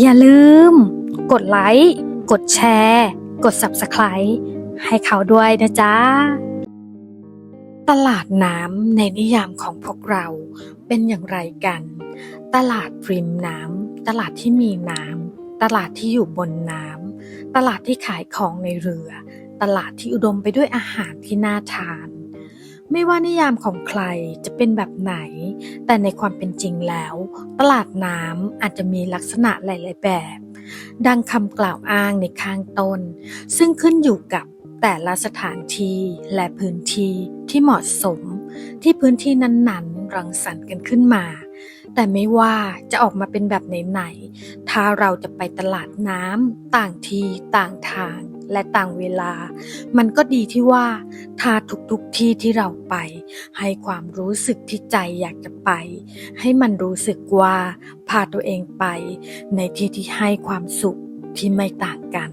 อย่าลืม กดไลค์ กดแชร์ กด Subscribe ให้เขาด้วยนะจ๊ะ ตลาดน้ำในนิยามของพวกเราเป็นอย่างไรกัน ตลาดริมน้ำ ตลาดที่มีน้ำ ตลาดที่อยู่บนน้ำ ตลาดที่ขายของในเรือ ตลาดที่อุดมไปด้วยอาหารที่น่าทาน ไม่ว่านิยามของใครจะเป็นแบบไหน แต่ในความเป็นจริงแล้ว ตลาดน้ำอาจจะมีลักษณะหลาย ๆ แบบ ดังคำกล่าวอ้างในข้างต้น ซึ่งขึ้นอยู่กับแต่ละสถานที่และพื้นที่ที่เหมาะสม ที่พื้นที่นั้น ๆ รังสรรค์กันขึ้นมา แต่ไม่ว่าจะออกมาเป็นแบบไหนๆถ้าเราจะไปตลาดน้ำต่างที่ต่างทาง และต่างเวลา มันก็ดีที่ว่า ถ้าทุกๆที่ที่เราไป ให้ความรู้สึกที่ใจอยากจะไป ให้มันรู้สึกว่าพาตัวเองไป ในที่ที่ให้ความสุขที่ไม่ต่างกัน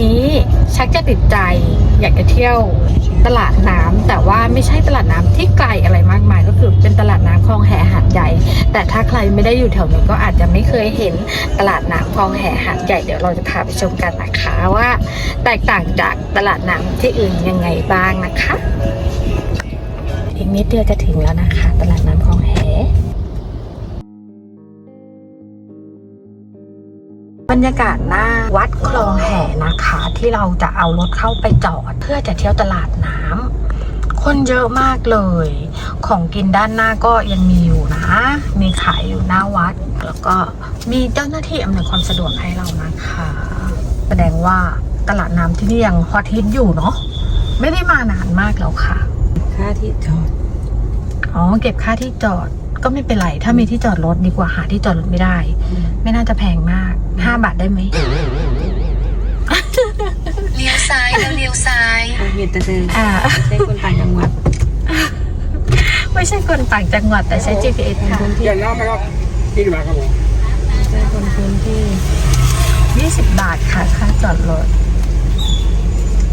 นี้ชักจะติดใจอยากจะเที่ยวตลาดน้ำแต่ว่าไม่ใช่ตลาดน้ำที่ไกลอะไรมากมาย ก็คือเป็นตลาดน้ำคลองแห่หาดใหญ่ แต่ถ้าใครไม่ได้อยู่แถวนี้ก็อาจจะไม่เคยเห็นตลาดน้ำคลองแห่หาดใหญ่เดี๋ยวเราจะพาไปชมกันนะคะว่า แตกต่างจากตลาดน้ำที่อื่นยังไงบ้างนะคะอีกนิดเดียวจะถึงแล้วนะคะ ตลาดน้ำคลองแห รรยากาศหน้าวัดคลองแห่นะคะ ที่เราจะเอารถเข้าไปจอด เพื่อจะเที่ยวตลาดน้ำคนเยอะมากเลย ของกินด้านหน้าก็ยังมีอยู่นะ มีขายอยู่หน้าวัด แล้วก็มีเจ้าหน้าที่อำนวยความสะดวกให้เรานะคะ แสดงว่าตลาดน้ำที่นี่ยังฮอตฮิตอยู่เนาะไม่ได้มานานมากแล้วค่ะ ค่าที่จอด อ๋อ เก็บค่าที่จอด ก็ไม่เป็นไร ถ้ามีที่จอดรถดีกว่าหาที่จอดรถไม่ได้ ไม่น่าจะแพงมาก5บาทได้ไหมเลี้ยวซ้ายแล้วเลี้ยวซ้ายเหตุเดินอ่าใช่คนต่างจังหวัด ไม่ใช่คนต่างจังหวัดแต่ใช้ GPS ค่ะคนที่เปลี่ยนน้ำไหมครับกี่บาทครับผมใช่คนพื้นที่20บาทค่ะค่าจอดรถ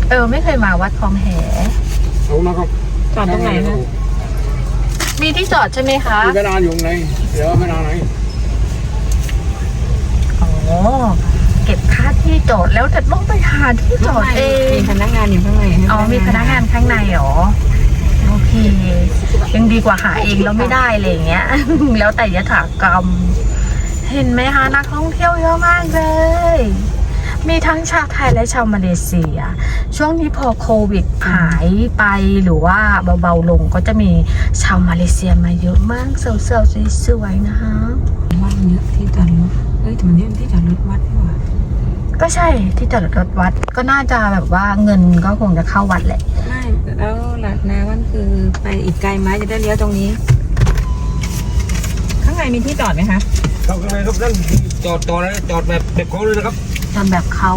เออ ไม่เคยมาวัดคลองแหเอามาครับจอดตรงไหนนะ มีที่จอดใช่ไหมคะมีเวลาอยู่ไหนเดี๋ยวเวลาไหนอ๋อเก็บค่าที่จอดแล้วจะต้องไปหาที่จอดเองมีพนักงานอยู่ข้างในให้อ๋อมีพนักงานข้างในเหรอโอเคยังดีกว่าหาเองแล้วไม่ได้อะไรอย่างเงี้ย แล้วแต่ยถากรรม เห็นไหมคะนักท่องเที่ยวเยอะมากเลย มีทั้งชาวไทยและชาวมาเลเซีย ช่วงนี้พอโควิดหายไปหรือว่าเบาๆลงก็จะมีชาวมาเลเซียมาเยอะมากสาวๆสวยๆนะคะว่างเยอะที่จอดรถเอ้ยแต่มันนี่มันที่จอดรถวัดนี่หว่าก็ใช่ที่จอดรถวัดก็น่าจะแบบว่าเงินก็คงจะเข้าวัดแหละไม่แล้วหลักนาวันคือไปอีกไกลไหมจะได้เลี้ยวตรงนี้ ข้างในมีที่จอดไหมคะครับข้างในครับนั่นจอดต่อเลยจอดแบบเด็กของเลยนะครับ จำแบบเขา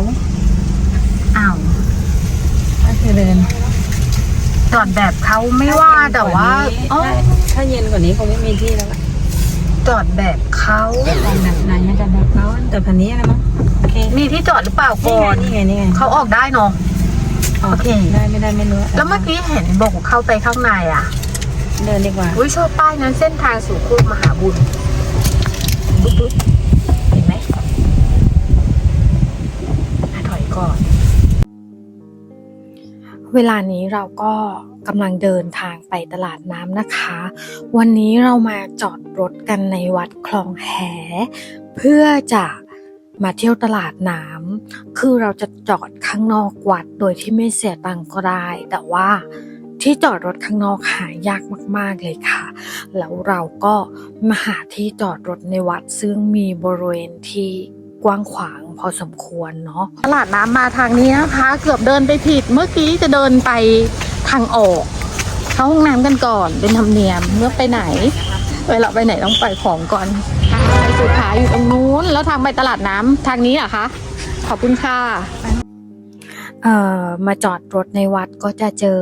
อ้าวก็คือเดินจอดแบบเขาไม่ว่าแต่ว่าอ๋อถ้าเย็นกว่านี้คงไม่มีที่แล้วล่ะจอดแบบเขาตอนแบบไหนมันจะแบบเขาแต่พันนี้นะมั้งโอเคมีที่จอดหรือเปล่านี่ก่ไงอนนี่ไงนี่ไงเขาออกได้เนาะโอเคได้ไม่ได้ไม่รู้แล้วเมื่อกี้เห็นบอกว่าเข้าไปข้างในอะ เดินดีกว่าอุ้ยชอบป้ายนั้นเส้นทางสู่โคกมหาบุญบุ๊บบุ๊บเห็นไหมอะถอย ก่อน เวลานี้เราก็กำลังเดินทางไปตลาดน้ำนะคะ วันนี้เรามาจอดรถกันในวัดคลองแห เพื่อจะมาเที่ยวตลาดน้ำคือเราจะจอดข้างนอกวัดโดยที่ไม่เสียตังค์ก็ได้ แต่ว่าที่จอดรถข้างนอกหายากมาก ๆ เลยค่ะ แล้วเราก็มาหาที่จอดรถในวัดซึ่งมีบริเวณที่ กว้างขวางพอสมควรเนาะตลาดน้ำมาทางนี้นะคะ เกือบเดินไปผิดเมื่อกี้จะเดินไปทางออกเข้าห้องน้ำกันก่อนเป็นธรรมเนียมเมื่อไปไหน เวลาไปไหนต้องปล่อยของก่อนไปสุขายอยู่ตรงนู้น แล้วทางไปตลาดน้ำทางนี้เหรอคะ ขอบคุณค่ะเอ่อมาจอดรถในวัดก็จะเจอ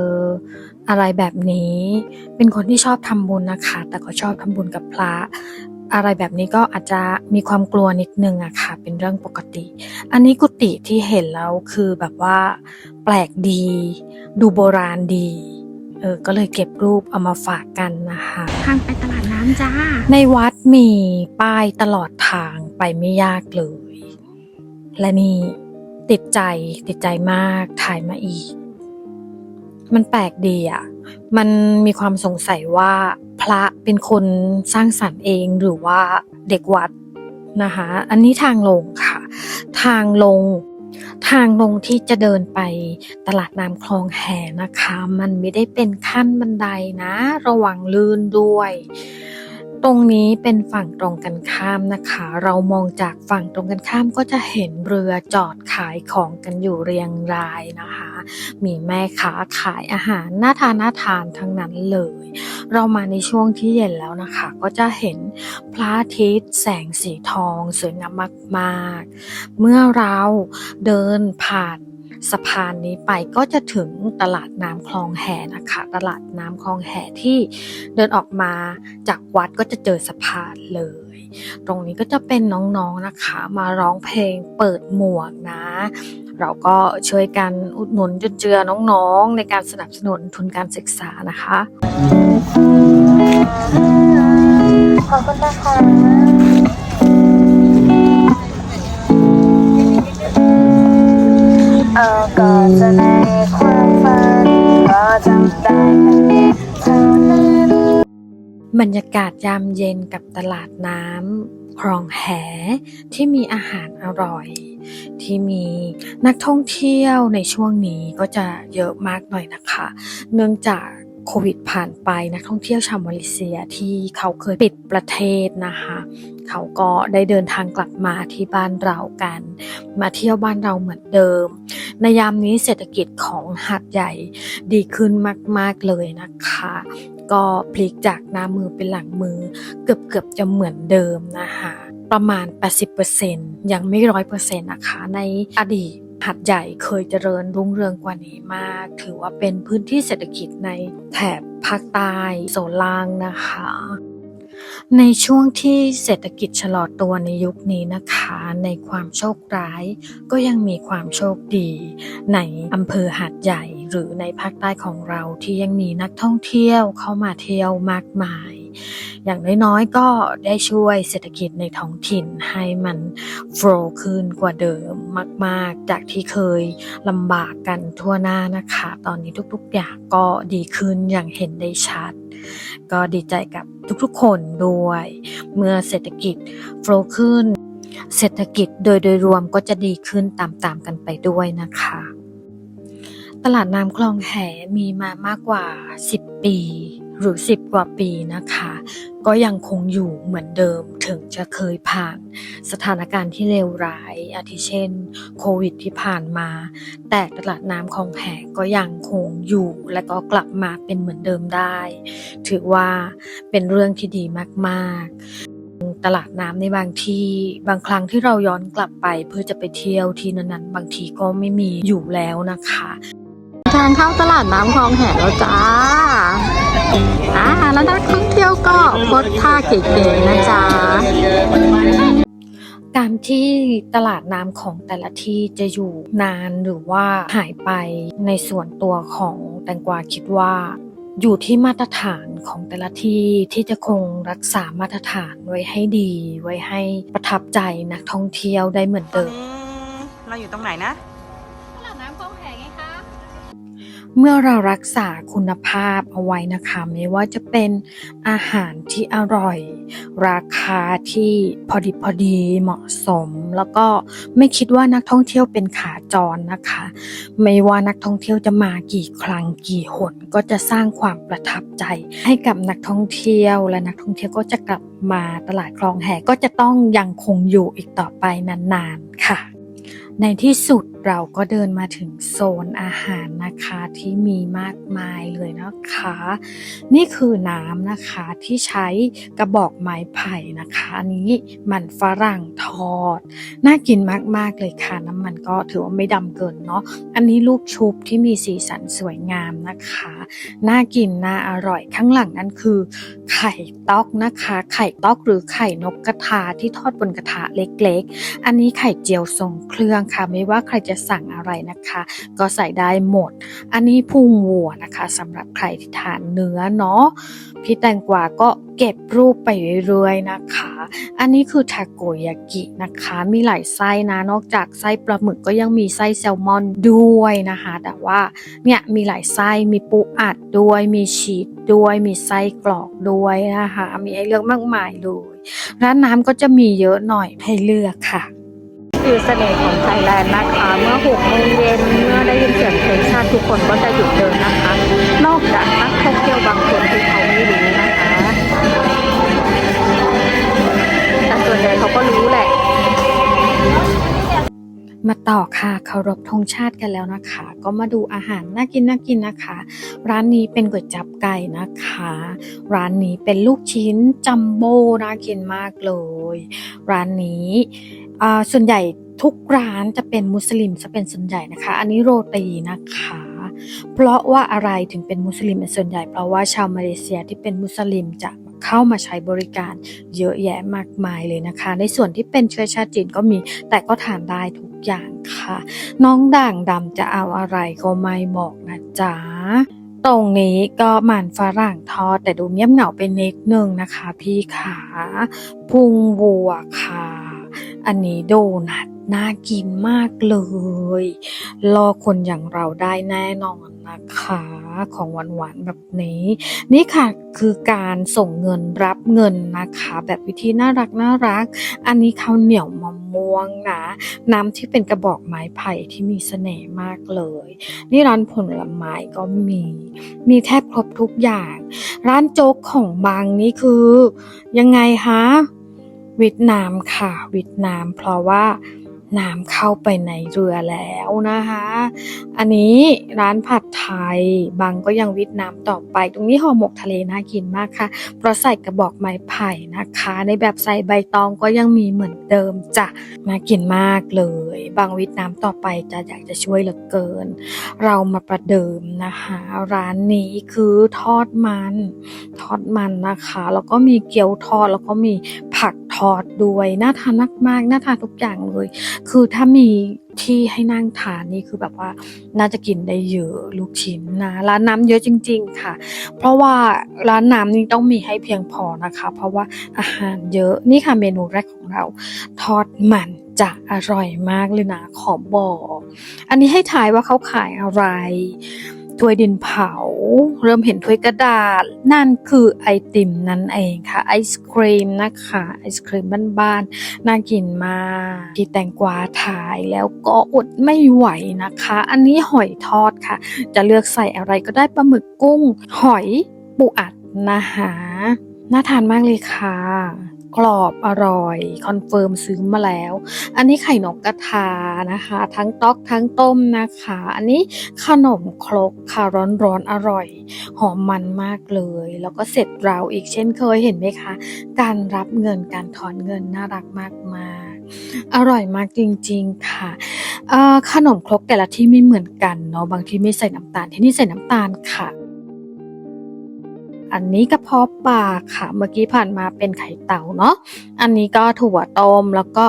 อะไรแบบนี้ เป็นคนที่ชอบทำบุญนะคะ แต่ก็ชอบทำบุญกับพระ อะไรแบบนี้ก็อาจจะมีความกลัวนิดนึงอะค่ะ เป็นเรื่องปกติ อันนี้กุฏิที่เห็นแล้วคือแบบว่า แปลกดี ดูโบราณดีเออก็เลยเก็บรูปเอามาฝากกันนะคะทางไปตลาดน้ำจ้า ในวัดมีป้ายตลอดทางไปไม่ยากเลย และนี่ติดใจติดใจมากถ่ายมาอีก มันแปลกดีอะ มันมีความสงสัยว่าพระเป็นคนสร้างสรรค์เองหรือว่าเด็กวัดนะคะอันนี้ทางลงค่ะ ทางลงทางลงที่จะเดินไปตลาดน้ำคลองแหนะคะ มันไม่ได้เป็นขั้นบันไดนะ ระวังลื่นด้วย ตรงนี้เป็นฝั่งตรงกันข้ามนะคะ เรามองจากฝั่งตรงกันข้ามก็จะเห็นเรือจอดขายของกันอยู่เรียงรายนะคะ มีแม่ค้าขายอาหารน่าทานน่าทานทั้งนั้นเลย เรามาในช่วงที่เย็นแล้วนะคะ ก็จะเห็นพระอาทิตย์แสงสีทองสวยงามมากๆ เมื่อเราเดินผ่านสะพานนี้ไปก็จะถึงตลาดน้ำคลองแห่นะคะ ตลาดน้ำคลองแห่ที่เดินออกมาจากวัดก็จะเจอสะพานเลย ตรงนี้ก็จะเป็นน้องๆนะคะ มาร้องเพลงเปิดหมวกนะ เราก็ช่วยกันอุดหนุนจุนเจือน้องๆ ในการสนับสนุนทุนการศึกษานะคะขอบคุณนะคะเอาก่อนจะในความฝันก็จำได้แค่เท่านั้นบรรยากาศยามเย็นกับตลาดน้ำ คลองแหที่มีอาหารอร่อย ที่มีนักท่องเที่ยวในช่วงนี้ก็จะเยอะมากหน่อยนะคะ เนื่องจาก โควิดผ่านไปนักท่องเที่ยวชาวมาเลเซียที่เขาเคยปิดประเทศนะคะ เขาก็ได้เดินทางกลับมาที่บ้านเรากัน มาเที่ยวบ้านเราเหมือนเดิม ในยามนี้เศรษฐกิจของหาดใหญ่ดีขึ้นมาก ๆ เลยนะคะ ก็พลิกจากหน้ามือเป็นหลังมือ เกือบเกือบจะเหมือนเดิมนะคะประมาณ 80%ยังไม่ร้อยเปอร์เซ็นต์นะคะ ในอดีต หัดใหญ่เคยเจริญรุ่งเรืองกว่านี้มาก ถือว่าเป็นพื้นที่เศรษฐกิจในแถบภาคใต้โซนล่างนะคะ ในช่วงที่เศรษฐกิจชะลอตัวในยุคนี้นะคะ ในความโชคร้าย ก็ยังมีความโชคดี ในอำเภอหาดใหญ่หรือในภาคใต้ของเราที่ยังมีนักท่องเที่ยวเข้ามาเที่ยวมากมาย อย่างน้อยๆ ก็ได้ช่วยเศรษฐกิจในท้องถิ่นให้มันโฟล์ขึ้นกว่าเดิมมากๆ จากที่เคยลำบากกันทั่วหน้านะคะ ตอนนี้ทุกๆ อย่างก็ดีขึ้นอย่างเห็นได้ชัด ก็ดีใจกับทุกๆ คนด้วย เมื่อเศรษฐกิจโฟล์ขึ้น เศรษฐกิจโดยโดยรวมก็จะดีขึ้นตามๆกันไปด้วยนะคะตลาดน้ำคลองแหมีมามากกว่า 10 ปี หรือ 10 กว่าปีนะคะ ก็ยังคงอยู่เหมือนเดิมถึงจะเคยผ่านสถานการณ์ที่เลวร้าย อาทิเช่น โควิดที่ผ่านมา แต่ตลาดน้ำคลองแหกก็ยังคงอยู่และก็กลับมาเป็นเหมือนเดิมได้ ถือว่าเป็นเรื่องที่ดีมากๆตลาดน้ำในบางที่บางครั้งที่เราย้อนกลับไปเพื่อจะไปเที่ยวที่นั้นๆ บางทีก็ไม่มีอยู่แล้วนะคะทางเข้าตลาดน้ำคลองแหแล้วจ้า อ่าแล้วนักท่องเที่ยวก็โพสท่าเก๋ๆนะจ๊ะการที่ตลาดน้ำของแต่ละที่จะอยู่นานหรือว่าหายไปในส่วนตัวของแตงกวาคิดว่าอยู่ที่มาตรฐานของแต่ละที่ที่จะคงรักษามาตรฐานไว้ให้ดี ไว้ให้ประทับใจนักท่องเที่ยวได้เหมือนตอนเดิมนี้เราอยู่ตรงไหนนะ เมื่อเรารักษาคุณภาพเอาไว้นะคะไม่ว่าจะเป็นอาหารที่อร่อย ราคาที่พอดีพอดีเหมาะสม แล้วก็ไม่คิดว่านักท่องเที่ยวเป็นขาจรนะคะ ไม่ว่านักท่องเที่ยวจะมากี่ครั้งกี่หนก็จะสร้างความประทับใจ ให้กับนักท่องเที่ยวและนักท่องเที่ยวก็จะกลับมาตลาดคลองแหก็จะต้องยังคงอยู่อีกต่อไปนานๆค่ะ ในที่สุด เราก็เดินมาถึงโซนอาหารนะคะที่มีมากมายเลยนะคะ นี่คือน้ำนะคะที่ใช้กระบอกไม้ไผ่นะคะอันนี้มันฝรั่งทอด น่ากินมากๆเลยค่ะน้ำมันก็ถือว่าไม่ดำเกินเนาะอันนี้ลูกชุบที่มีสีสันสวยงามนะคะ น่ากินน่าอร่อยข้างหลังนั่นคือ ไข่ต๊อกนะคะ ไข่ต๊อกหรือไข่นกกระทาที่ทอดบนกระทะเล็ก ๆ อันนี้ไข่เจียวทรงเครื่องค่ะไม่ว่าใครจะสั่งอะไรนะคะ ก็ใส่ได้หมด อันนี้พุงวัวนะคะสำหรับใครที่ทานเนื้อเนาะพี่แตงกวาก็เก็บรูปไปเรื่อยๆนะคะ อันนี้คือทาโกยากินะคะ มีหลายไส้นะ นอกจากไส้ปลาหมึกก็ยังมีไส้แซลมอนด้วยนะคะ แต่ว่าเนี่ยมีหลายไส้ มีปูอัดด้วย มีชีสด้วย มีไส้กรอกด้วยนะคะ มีให้เลือกมากมายเลย ร้านน้ำก็จะมีเยอะหน่อยให้เลือกค่ะ คือเสน่ห์ของไทยแลนด์นะคะ เมื่อหกโมงเย็นเมื่อได้ยินเสียงเพลงชาติทุกคนก็จะหยุดเดินนะคะ นอกจากนักท่องเที่ยวบางคนที่เขาไม่รู้นะคะแต่ส่วนใหญ่เขาก็รู้แหละ มาต่อค่ะเคารพธงชาติกันแล้วนะคะ ก็มาดูอาหารน่ากินน่ากินนะคะ ร้านนี้เป็นก๋วยจับไก่นะคะ ร้านนี้เป็นลูกชิ้นจัมโบ้น่ากินมากเลย ร้านนี้ ส่วนใหญ่ทุกร้านจะเป็นมุสลิมจะเป็นส่วนใหญ่นะคะ อันนี้โรตีนะคะ เพราะว่าอะไรถึงเป็นมุสลิมเป็นส่วนใหญ่ เพราะว่าชาวมาเลเซียที่เป็นมุสลิมจะเข้ามาใช้บริการเยอะแยะมากมายเลยนะคะ ในส่วนที่เป็นเชื้อชาติจีนก็มี แต่ก็ทานได้ทุกอย่างค่ะ น้องด่างดำจะเอาอะไรก็ไม่บอกนะจ๊ะตรงนี้ก็มันฝรั่งทอดแต่ดูเงียบเหงาเป็นนิดนึงนะคะพี่ขาพุงวัวค่ะ อันนี้โดนัทน่ากินมากเลย รอคนอย่างเราได้แน่นอนนะคะ ของหวานๆแบบนี้ นี่ค่ะคือการส่งเงินรับเงินนะคะ แบบวิธีน่ารักน่ารัก อันนี้ข้าวเหนียวมะม่วงนะน้ำที่เป็นกระบอกไม้ไผ่ที่มีเสน่ห์มากเลย นี่ร้านผลไม้ก็มี มีแทบครบทุกอย่าง ร้านโจ๊กของบางนี่คือ ยังไงคะ วียดนามค่ะวียดนามเพราะว่าน้ำเข้าไปในเรือแล้วนะคะ อันนี้ร้านผัดไทยบางก็ยังวียดนามต่อไป ตรงนี้ห่อหมกทะเลน่ากินมากค่ะ เพราะใส่กระบอกไม้ไผ่นะคะ ในแบบใส่ใบตองก็ยังมีเหมือนเดิมจ้ะน่ากินมากเลย บางวียดนามต่อไปจะอยากจะช่วยเหลือเกิน เรามาประเดิมนะคะ ร้านนี้คือทอดมัน ทอดมันนะคะ แล้วก็มีเกี๊ยวทอดแล้วก็มี ผักทอดด้วยน่าทานมากๆน่าทานทุกอย่างเลย คือถ้ามีที่ให้นั่งทานนี่คือแบบว่าน่าจะกินได้เยอะลูกชิ้นนะร้านน้ำเยอะจริง ๆ ค่ะ เพราะว่าร้านน้ำนี่ต้องมีให้เพียงพอนะคะ เพราะว่าอาหารเยอะนี่ค่ะเมนูแรกของเรา ทอดมันจะอร่อยมากเลยนะขอบอก อันนี้ให้ทายว่าเขาขายอะไร ถ้วยดินเผา เริ่มเห็นถ้วยกระดาษ นั่นคือไอติมนั่นเองค่ะ ไอศครีมนะคะไอศครีมบ้านๆน่ากินมากพี่แตงกวาถ่ายแล้วก็อดไม่ไหวนะคะ อันนี้หอยทอดค่ะ จะเลือกใส่อะไรก็ได้ปลาหมึกกุ้ง หอยปูอัดนะคะน่าทานมากเลยค่ะ กรอบอร่อยคอนเฟิร์มซื้อมาแล้ว อันนี้ไข่นกกระทานะคะ ทั้งต๊อกทั้งต้มนะคะ อันนี้ขนมครกค่ะร้อนๆอร่อย หอมมันมากเลย แล้วก็เสร็จเราอีกเช่นเคยเห็นไหมคะ การรับเงินการถอนเงินน่ารักมากมากๆอร่อยมากจริง ๆ ค่ะขนมครกแต่ละที่ไม่เหมือนกันเนาะบางที่ไม่ใส่น้ำตาลที่นี่ใส่น้ำตาลค่ะ อันนี้กระเพาะปลาค่ะ เมื่อกี้ผ่านมาเป็นไข่เต่าเนาะ อันนี้ก็ถั่วต้มแล้วก็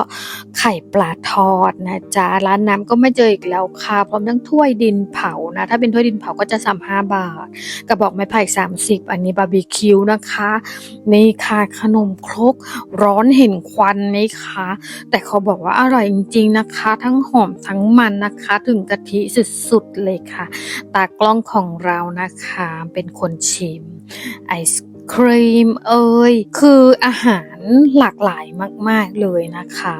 ไข่ปลาทอดนะจ๊ะ ร้านน้ำก็ไม่เจออีกแล้วค่ะ พร้อมทั้งถ้วยดินเผานะ ถ้าเป็นถ้วยดินเผาก็จะสามห้าบาท กระบอกไม้ไผ่สามสิบอันนี้บาร์บีคิวนะคะ นี่ค่ะขนมครกร้อนเห็นควันไหมคะแต่เขาบอกว่าอร่อยจริงๆนะคะ ทั้งหอมทั้งมันนะคะ ถึงกะทิสุดๆเลยค่ะ ตากล้องของเรานะคะเป็นคนชิมไอศครีมเอ่ยคืออาหารหลากหลายมาก ๆ เลยนะคะ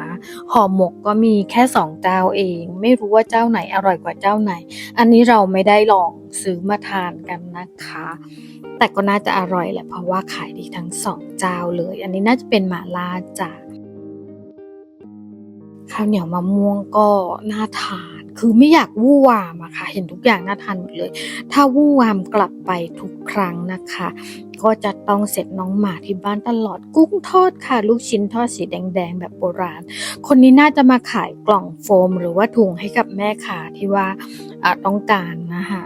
ห่อหมกก็มีแค่สองเจ้าเอง ไม่รู้ว่าเจ้าไหนอร่อยกว่าเจ้าไหน อันนี้เราไม่ได้ลองซื้อมาทานกันนะคะ แต่ก็น่าจะอร่อยแหละเพราะว่าขายดีทั้งสองเจ้าเลย อันนี้น่าจะเป็นหมาล่าจ้ะข้าวเหนียวมะม่วงก็น่าทาน คือไม่อยากวู่วามอะค่ะ เห็นทุกอย่างน่าทานหมดเลย ถ้าวู่วามกลับไปทุกครั้งนะคะ ก็จะต้องเสร็จน้องหมาที่บ้านตลอดกุ้งทอดค่ะ ลูกชิ้นทอดสีแดงๆ แบบโบราณ คนนี้น่าจะมาขายกล่องโฟม หรือว่าถุงให้กับแม่ค้าที่ว่าอ่าต้องการนะคะ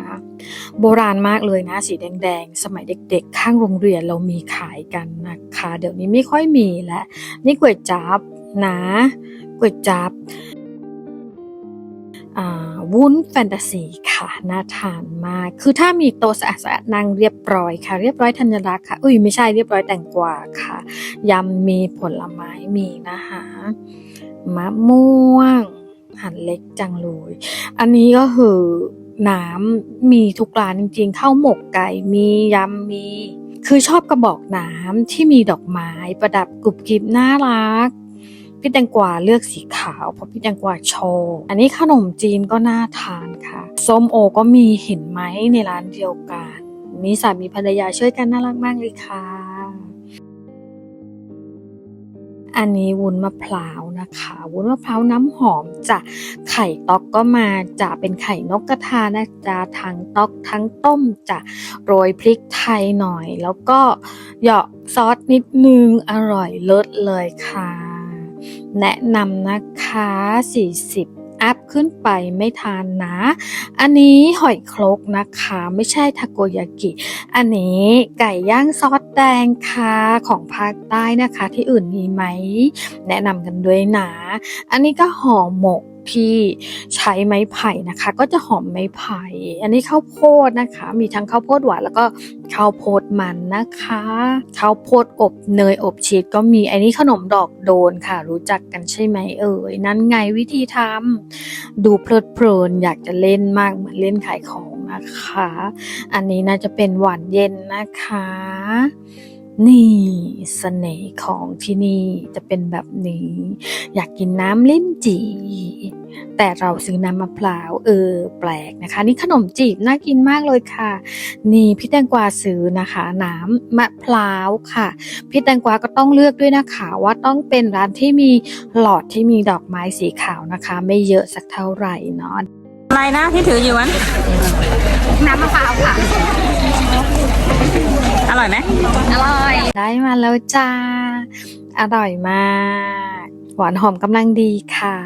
โบราณมากเลยนะสีแดงๆ สมัยเด็กๆ ข้างโรงเรียนเรามีขายกันนะคะ เดี๋ยวนี้ไม่ค่อยมีแล้วนี่ก๋วยจับนะก๋วยจับ วุ้นแฟนตาซีค่ะน่าทานมาก คือถ้ามีโต๊ะสะอาดๆนั่งเรียบร้อยค่ะ เรียบร้อยธัญรักษ์ค่ะ อุ้ยไม่ใช่เรียบร้อยแตงกวาค่ะยำมีผลไม้มีนะคะมะม่วง หั่นเล็กจังเลยอันนี้ก็คือน้ำมีทุกร้านจริงๆข้าวหมกไก่มียำมี คือชอบกระบอกน้ำที่มีดอกไม้ประดับกรุบกริบน่ารัก พี่แตงกวาเลือกสีขาวเพราะพี่แตงกวาโชว์อันนี้ขนมจีนก็น่าทานค่ะส้มโอก็มีเห็นไหมในร้านเดียวกันมีสามีภรรยาช่วยกันน่ารักมากเลยค่ะ อันนี้วุ้นมะพร้าวนะคะ วุ้นมะพร้าวน้ำหอมจะไข่ต๊อกก็มาจะเป็นไข่นกกระทานะจ๊ะทั้งต๊อกทั้งต้มจะโรยพริกไทยหน่อย แล้วก็เหยาะซอสนิดนึงอร่อยเลิศเลยค่ะ แนะนำนะคะ 40 อัพขึ้นไปไม่ทานนะ อันนี้หอยครกนะคะ ไม่ใช่ทาโกยากิ อันนี้ไก่ย่างซอสแดงค่ะของภาคใต้นะคะ ที่อื่นมีไหม แนะนำกันด้วยนะ อันนี้ก็ห่อหมก ที่ใช้ไม้ไผ่นะคะ ก็จะหอมไม้ไผ่ อันนี้ข้าวโพดนะคะ มีทั้งข้าวโพดหวานแล้วก็ข้าวโพดมันนะคะข้าวโพดอบเนยอบชีสก็มีอันนี้ขนมดอกโดนค่ะ รู้จักกันใช่ไหมเอ่ยนั่นไงวิธีทำดูเพลิดเพลินอยากจะเล่นมากเหมือนเล่นขายของนะคะ อันนี้น่าจะเป็นหวานเย็นนะคะ นี่เสน่ห์ของที่นี่จะเป็นแบบนี้ อยากกินน้ำลิ้นจี่แต่เราซื้อน้ำมะพร้าวเออ แปลกนะคะ นี่ขนมจีบน่ากินมากเลยค่ะ นี่พี่แตงกวาซื้อนะคะ น้ำมะพร้าวค่ะ พี่แตงกวาก็ต้องเลือกด้วยนะคะว่าต้องเป็นร้านที่มีหลอดที่มีดอกไม้สีขาวนะคะ ไม่เยอะสักเท่าไหร่เนาะอะไรนะที่ถืออยู่วันน้ำมะพร้าวค่ะ อร่อยไหมอร่อย ได้มาแล้วจ้า อร่อยมาก หวานหอมกำลังดีค่ะ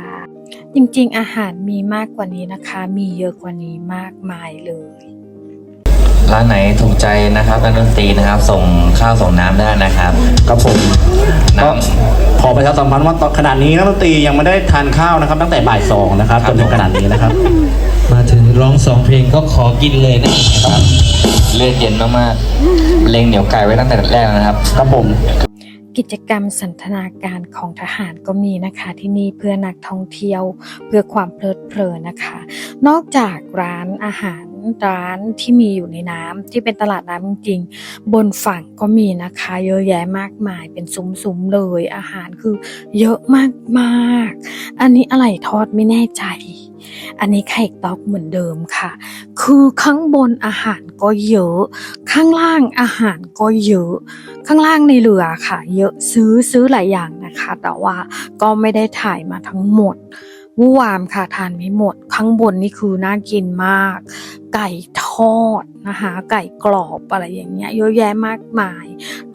จริงๆ อาหารมีมากกว่านี้นะคะ มีเยอะกว่านี้มากมายเลย ร้านไหนถูกใจนะครับร้านดนตรีนะครับ ส่งข้าวส่งน้ำได้นะครับครับผมน้ก็ขอประชาสัมพันธ์ว่าตอนขนาดนี้นักดนตรียังไม่ได้ทานข้าวนะครับ ตั้งแต่บ่ายสองนะครับจนถึงขนาดนี้นะครับมาถึง ร้องสองเพลงก็ขอกินเลยนะครับ เลือดเย็นมากๆเล่งเหนียวไก่ไว้ตั้งแต่แรกนะครับครับผม กิจกรรมสันทนาการของทหารก็มีนะคะที่นี่เพื่อนักท่องเที่ยวเพื่อความเพลิดเพลินนะคะ นอกจากร้านอาหาร ร้านที่มีอยู่ในน้ำที่เป็นตลาดน้ำจริงๆ บนฝั่งก็มีนะคะ เยอะแยะมากมายเป็นซุ้มๆเลยอาหารคือเยอะมากๆ อันนี้อะไรทอดไม่แน่ใจ อันนี้ไข่ต๊อกเหมือนเดิมค่ะ คือข้างบนอาหารก็เยอะ ข้างล่างอาหารก็เยอะ ข้างล่างในเรือค่ะ เยอะซื้อซื้อหลายอย่างนะคะ แต่ว่าก็ไม่ได้ถ่ายมาทั้งหมด วู่วามค่ะทานไม่หมด ข้างบนนี่คือน่ากินมาก ไก่ทอดนะคะ ไก่กรอบอะไรอย่างเงี้ยเยอะแยะมากมาย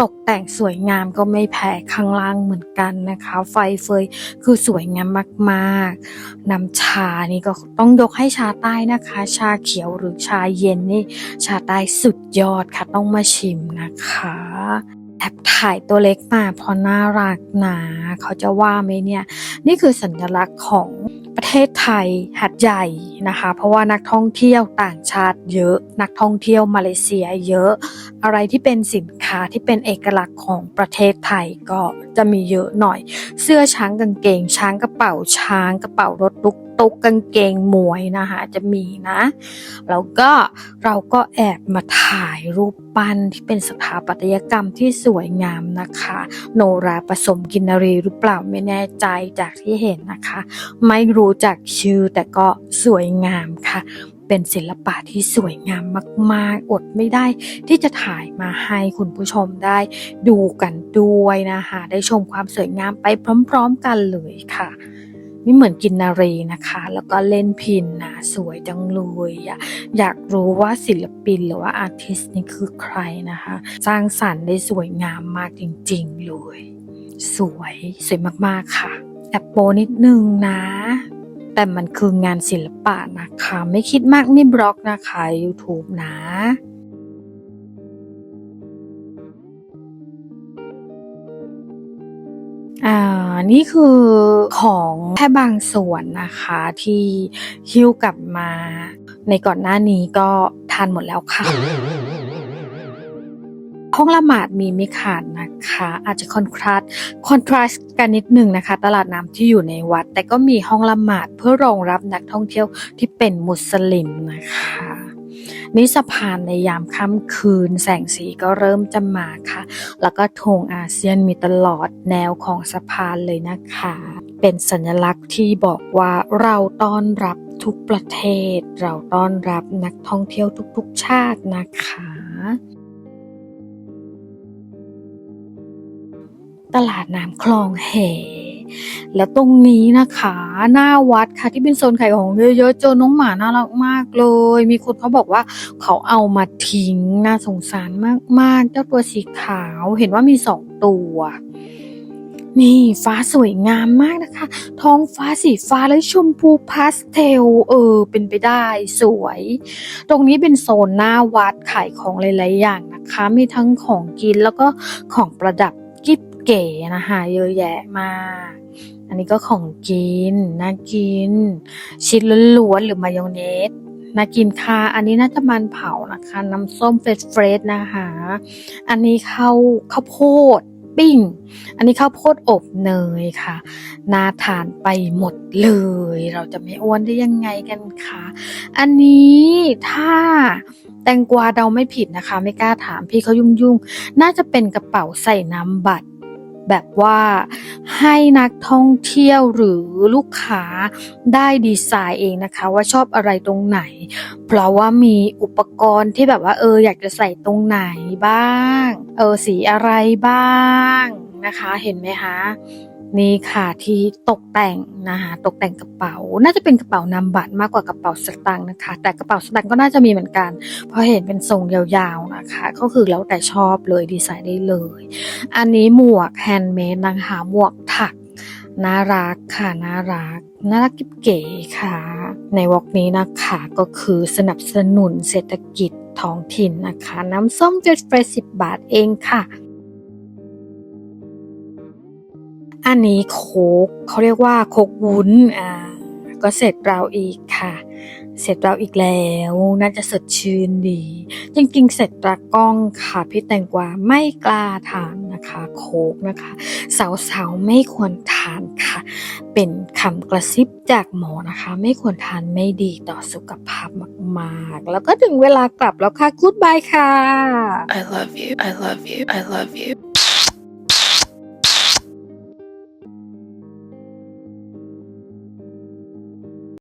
ตกแต่งสวยงามก็ไม่แพ้ข้างล่างเหมือนกันนะคะ ไฟเฟยคือสวยงามมากๆน้ำชานี่ก็ต้องยกให้ชาใต้นะคะ ชาเขียวหรือชาเย็นนี่ชาใต้สุดยอดค่ะต้องมาชิมนะคะแอบถ่ายตัวเล็กมาเพราะน่ารักนะเขาจะว่าไหมเนี่ย นี่คือสัญลักษณ์ของ siempre. เทศไทยหัดใหญ่นะคะ เพราะว่านักท่องเที่ยวต่างชาติเยอะ นักท่องเที่ยวมาเลเซียเยอะ อะไรที่เป็นสินค้าที่เป็นเอกลักษณ์ของประเทศไทยก็จะมีเยอะหน่อย เสื้อช้างกางเกง ช้างกระเป๋าช้างกระเป๋ารถตุกตุกกางเกงมวยนะคะจะมีนะ แล้วก็เราก็แอบมาถ่ายรูปปั้นที่เป็นสถาปัตยกรรมที่สวยงามนะคะ โนราผสมกินนารีหรือเปล่าไม่แน่ใจจากที่เห็นนะคะ ไม่รู้จักชื่อแต่ก็สวยงามค่ะ เป็นศิลปะที่สวยงามมาก ๆ อดไม่ได้ที่จะถ่ายมาให้คุณผู้ชมได้ดูกันด้วยนะคะได้ชมความสวยงามไปพร้อม ๆ กันเลยค่ะนี่เหมือนกินนารีนะคะ แล้วก็เล่นพินนะสวยจังเลยอะอยากรู้ว่าศิลปินหรือว่าอาร์ติสนี่คือใครนะคะ สร้างสรรค์ได้สวยงามมากจริงๆเลย สวย สวยมากๆค่ะแอบโปนิดนึงนะ แต่มันคืองานศิลปะนะคะ ไม่คิดมากไม่บล็อกนะคะ YouTube นะอ่านี่คือของแค่บางส่วนนะคะที่ฮิ้วกลับมา ในก่อนหน้านี้ก็ทานหมดแล้วค่ะ ห้องละหมาดมีไม่ขาดนะคะ อาจจะคอนทราสต์คอนทราสต์กันนิดหนึ่งนะคะ ตลาดน้ำที่อยู่ในวัด แต่ก็มีห้องละหมาดเพื่อรองรับนักท่องเที่ยวที่เป็นมุสลิมนะคะนี่สะพานในยามค่ำคืนแสงสีก็เริ่มจะมาค่ะ แล้วก็ธงอาเซียนมีตลอดแนวของสะพานเลยนะคะ เป็นสัญลักษณ์ที่บอกว่าเราต้อนรับทุกประเทศ เราต้อนรับนักท่องเที่ยวทุกๆชาตินะคะ ตลาดน้ำคลองแห่แล้วตรงนี้นะคะ หน้าวัดค่ะที่เป็นโซนขายของเยอะๆเจอน้องหมาน่ารักมากเลย มีคนเขาบอกว่าเขาเอามาทิ้งน่าสงสารมากๆ เจ้าตัวสีขาวเห็นว่ามีสองตัว นี่ฟ้าสวยงามมากนะคะ ท้องฟ้าสีฟ้าและชมพูพาสเทลเออ เป็นไปได้สวย ตรงนี้เป็นโซนหน้าวัดขายของหลายๆอย่างนะคะ มีทั้งของกินแล้วก็ของประดับกิ๊บ เก๋นะคะเยอะแยะมาก อันนี้ก็ของกินน่ากิน ชีสล้วนๆหรือมายองเนสน่ากินค่ะ อันนี้น่าจะมันเผานะคะ น้ำส้มเฟรชเฟรชนะคะ อันนี้ข้าวข้าวโพดปิ้ง อันนี้ข้าวโพดอบเนยค่ะ น่าทานไปหมดเลย เราจะไม่อ้วนได้ยังไงกันคะ อันนี้ถ้าแตงกวาเดาไม่ผิดนะคะ ไม่กล้าถามพี่เขายุ่งๆ น่าจะเป็นกระเป๋าใส่น้ำบัตร แบบว่าให้นักท่องเที่ยวหรือลูกค้าได้ดีไซน์เองนะคะ ว่าชอบอะไรตรงไหน เพราะว่ามีอุปกรณ์ที่แบบว่าเอออยากจะใส่ตรงไหนบ้าง เออสีอะไรบ้างนะคะ เห็นไหมคะ นี่ค่ะที่ตกแต่งนะคะตกแต่งกระเป๋า น่าจะเป็นกระเป๋านำบัตรมากกว่ากระเป๋าสตางค์นะคะ แต่กระเป๋าสตางค์ก็น่าจะมีเหมือนกัน เพราะเห็นเป็นทรงยาวๆนะคะ ก็คือแล้วแต่ชอบเลยดีไซน์ได้เลย อันนี้หมวกแฮนด์เมดนะคะหมวกถักน่ารักค่ะน่ารักน่ารักกิบเก๋ค่ะ ในวอกนี้นะคะก็คือสนับสนุนเศรษฐกิจท้องถิ่นนะคะ น้ำส้มเจ็ดสิบบาทเองค่ะ อันนี้โคกเขาเรียกว่าโคกวุ้นอ่าก็เสร็จเราอีกค่ะ เสร็จเราอีกแล้วน่าจะสดชื่นดี จริงๆ เสร็จตากล้องค่ะ พี่แตงกวาไม่กล้าทานนะคะ โคกนะคะ สาวๆไม่ควรทานค่ะ เป็นคำกระซิบจากหมอนะคะ ไม่ควรทานไม่ดีต่อสุขภาพมากๆ แล้วก็ถึงเวลากลับแล้วค่ะกู๊ดบายค่ะ I love you. I love you. I love you.